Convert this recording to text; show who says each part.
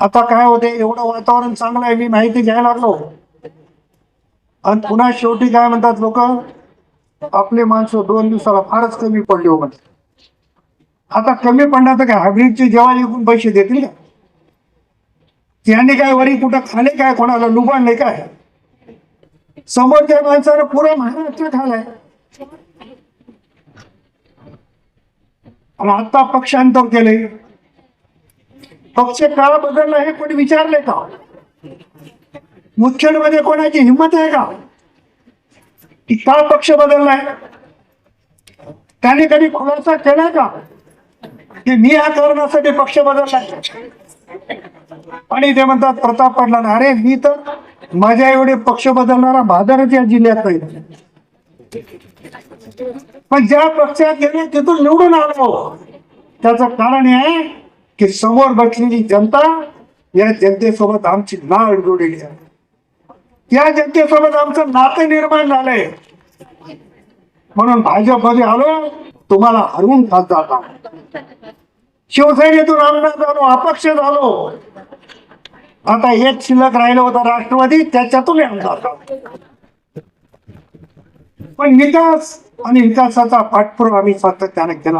Speaker 1: आता काय होते एवढं वातावरण चांगलं आहे मी माहिती घ्यायला लागलो. आणि पुन्हा शेवटी काय म्हणतात लोक आपले माणसं दोन दिवसाला फारच कमी पडले हो म्हणतात आता कमी पडणार तर काय हायब्रिडचे जेव्हा एकूण पैसे देतील का? त्यांनी काय वरी कुठं खाले काय कोणाला लुबाडले काय? समोरच्या माणसानं पुरा महाराष्ट्र खालाय. आणि आता पक्षांतर केले पक्ष का बदलला हे कोणी विचारले का? मुख्यमध्ये कोणाची हिंमत आहे का? की का पक्ष बदललाय? त्याने कधी खुलासा केला का? की मी या कारणासाठी पक्ष बदललाय? आणि ते म्हणतात प्रताप पडला ना अरे मी तर माझ्या एवढे पक्ष बदलणारा भादरच या जिल्ह्यात नाही पण ज्या पक्षात गेले तिथून निवडून आलो. त्याचं कारण आहे की समोर बसलेली जनता या जनतेसोबत आमची नाळ जोडलेली आहे. या जनतेसोबत आमचं नातं निर्माण झालंय. म्हणून भाजपमध्ये आलो तुम्हाला हरवून खासदार जाता. शिवसेनेतून आमदार झालो अपक्ष झालो. आता एक शिल्लक राहिलं होतं राष्ट्रवादी त्याच्यातून आमदार पण विकास आणि विकासाचा पाठपुरावा आम्ही सातत्याने केला